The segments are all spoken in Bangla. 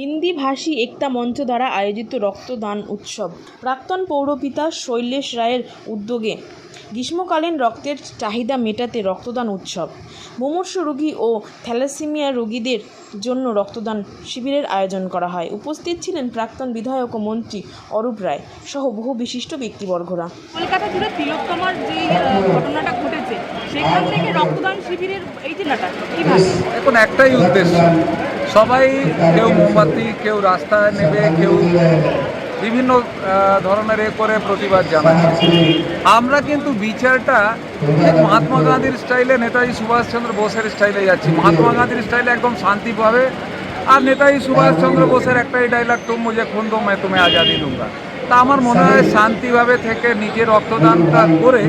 হিন্দি ভাষী একতা মঞ্চ দ্বারা আয়োজিত রক্তদান উৎসব। প্রাক্তন পৌরপিতা শৈলেশ রায়ের উদ্যোগে গ্রীষ্মকালীন রক্তের চাহিদা মেটাতে রক্তদান উৎসব। মুমূর্ষু রোগী ও থ্যালাসেমিয়া রোগীদের জন্য রক্তদান শিবিরের আয়োজন করা হয়। উপস্থিত ছিলেন প্রাক্তন বিধায়ক ও মন্ত্রী অরূপ রায় সহ বহু বিশিষ্ট ব্যক্তিবর্গরা। কলকাতা জুড়ে তিলোত্তমার যে ঘটনাটা ঘটেছে সেখান থেকে রক্তদান শিবিরের এই জেলাটা এখন একটাই উদ্দেশ্য। সবাই কেউ মোমবাতি, কেউ রাস্তায় নেবে, কেউ বিভিন্ন ধরনের এ করে প্রতিবাদ জানাচ্ছে আমরা কিন্তু বিচারটা মহাত্মা গান্ধীর স্টাইলে, নেতাজি সুভাষচন্দ্র বোসের স্টাইলে যাচ্ছি। মহাত্মা গান্ধীর স্টাইলে একদম শান্তি পাবে আর নেতাজি সুভাষচন্দ্র বোসের একটাই ডাইলগ তুম যে খুন দো মে তুমি আজাদি দুঙ্গা। তা আমার মনে হয় শান্তিভাবে থেকে নিজের রক্তদানটা করে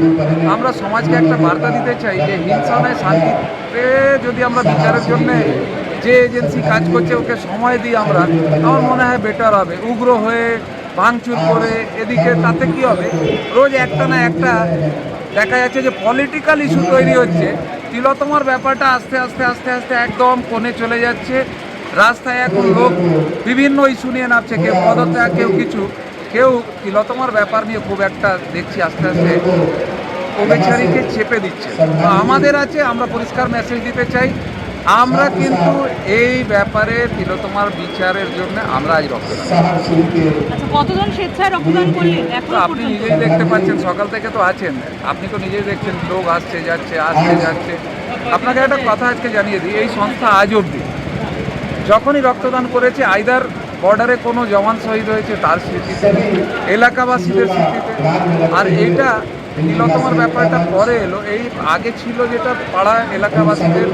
আমরা সমাজকে একটা বার্তা দিতে চাই যে হিংসা নয়, শান্তিতে যদি আমরা বিচারের জন্যে যে এজেন্সি কাজ করছে ওকে সময় দিই আমরা, আমার মনে হয় বেটার হবে। উগ্র হয়ে, ভাঙচুর করে এদিকে তাতে কি হবে? রোজ একটা না একটা দেখা যাচ্ছে যে পলিটিক্যাল ইস্যু তৈরি হচ্ছে। তিলোতমার ব্যাপারটা আস্তে আস্তে আস্তে আস্তে একদম কোণে চলে যাচ্ছে। রাস্তায় এখন লোক বিভিন্ন ইস্যু নিয়ে নামছে, কেউ পদত্যাগ, কেউ কিছু। কেউ তিলোতমার ব্যাপার নিয়ে খুব একটা দেখছি আস্তে আস্তে কবেচারীকে চেপে দিচ্ছে। আমাদের আছে, আমরা পরিষ্কার মেসেজ দিতে চাই। আমরা কিন্তু এই ব্যাপারে তিলোতমার বিচারের জন্য আমরা আজ রক্ত আচ্ছা কতজন স্বেচ্ছায় রক্তদান করলেন? আপনি নিজেই দেখতে পাচ্ছেন সকাল থেকে তো আছেন। আপনি তো নিজেই দেখছেন লোক আসছে যাচ্ছে আসছে যাচ্ছে। আপনাকে একটা কথা আজকে জানিয়ে দিই এই সংস্থা আজ অবধি যখনই রক্তদান করেছে আইদার বর্ডারে কোনো জওয়ান শহীদ হয়েছে তার স্মৃতিতে এলাকাবাসীদের স্মৃতিতে আর এইটা নীলতমার ব্যাপারটা পরে এলো। এই আগে ছিল যেটা পাড়া এলাকাবাসীদের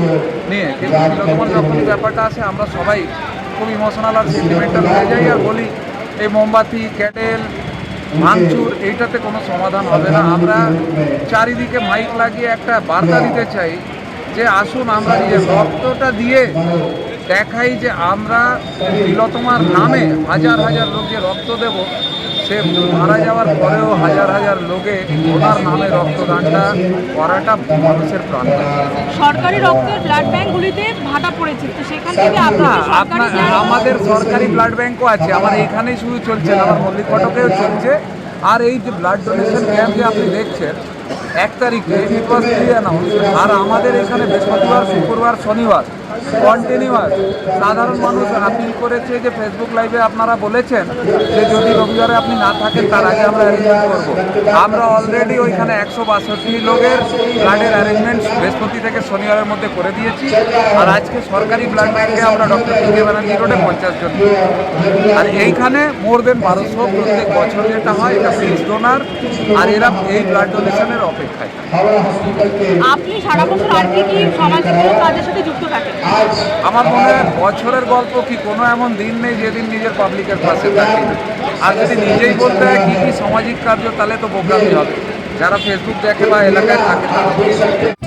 নিয়ে, কিন্তু নীলতমার যখন ব্যাপারটা আসে, আমরা সবাই খুব ইমোশনাল আর সেন্টিমেন্টাল হয়ে যাই আর বলি, এই মোমবাতি, ক্যাটেল, ভাঙচুর, এইটাতে কোনো সমাধান হবে না। আমরা চারিদিকে মাইক লাগিয়ে একটা বার্তা দিতে চাই যে, আসুন, আমরা নিজের রক্তটা দিয়ে দেখাই যে আমরা তিলোতমার নামে হাজার হাজার লোককে রক্ত দেব সে মারা যাওয়ার পরেও হাজার হাজার লোকে ওনার নামে রক্তদানটা করাটা মানুষের প্রাণ। সরকারি রক্তের ব্লাড ব্যাঙ্কগুলিতে ভাটা পড়েছে তো সেখান থেকে আপনার আপনার আমাদের সরকারি ব্লাড ব্যাঙ্কও আছে আমার এখানেই শুধু চলছে না, আমার মল্লিক ফটকেও চলছে। আর এই যে ব্লাড ডোনেশন ক্যাম্প যে আপনি দেখছেন এক তারিখে ইট ওয়াজ প্রি অ্যানাউন্স আর আমাদের এখানে বৃহস্পতিবার শুক্রবার শনিবার কন্টিনিউয়াস সাধারণ মানুষ আপিল করেছে যে ফেসবুক লাইভে আপনারা বলেছেন যে যদি রবিবারে আপনি না থাকেন, তার আগে আমরা অ্যারেঞ্জমেন্ট করব। আমরা অলরেডি ওইখানে একশো বাষট্টি লোকের ব্লাডের অ্যারেঞ্জমেন্ট বৃহস্পতি থেকে শনিবারের মধ্যে করে দিয়েছি। আর আজকে সরকারি ব্লাড ব্যাংকে আমরা ডক্টর কে ব্যানার্জি রোডে পঞ্চাশ জন। আর এইখানে মোর দেন বারোশো প্রত্যেক বছর যেটা হয়, এটা ফিক্স ডোনার আর এরা এই ব্লাড ডোনেশনের অপেক্ষায়। আপনি সারা বছর আর কি কি সামাজিক কোনো কাজের সাথে যুক্ত থাকেন? আমার মনে হয় বছরের গল্প কি, কোনো এমন দিন নেই যেদিন নিজের পাবলিকের পাশে থাকে। আর যদি নিজেই বলতে হয় কী কী সামাজিক কার্য, তাহলে তো বোকামি হবে। যারা ফেসবুক দেখে বা এলাকায় থাকে, তারা